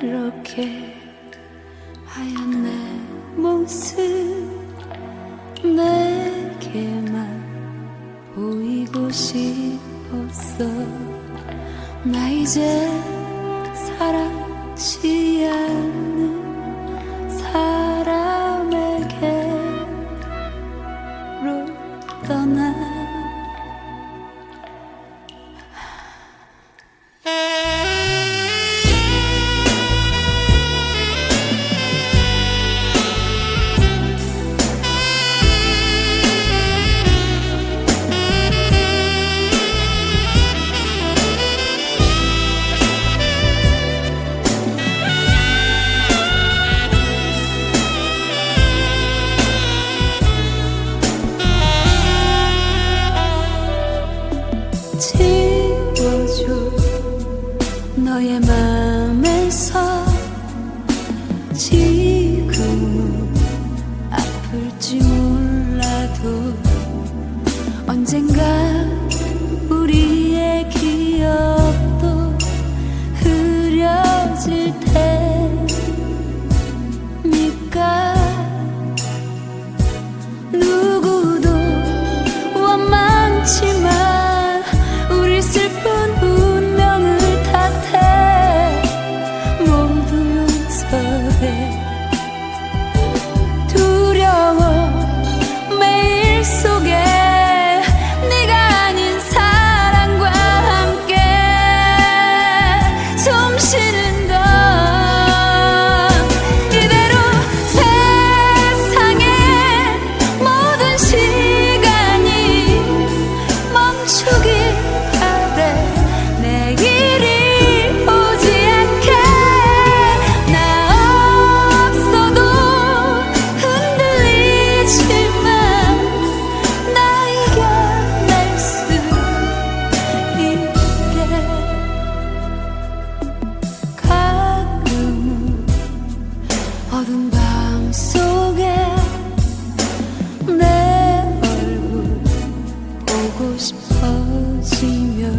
이렇게 하얀 내 모습 내게만 보이고 싶었어. 나 이제 사랑치 않는 사람에게로 떠나. 그의 마음에서 지 Senior.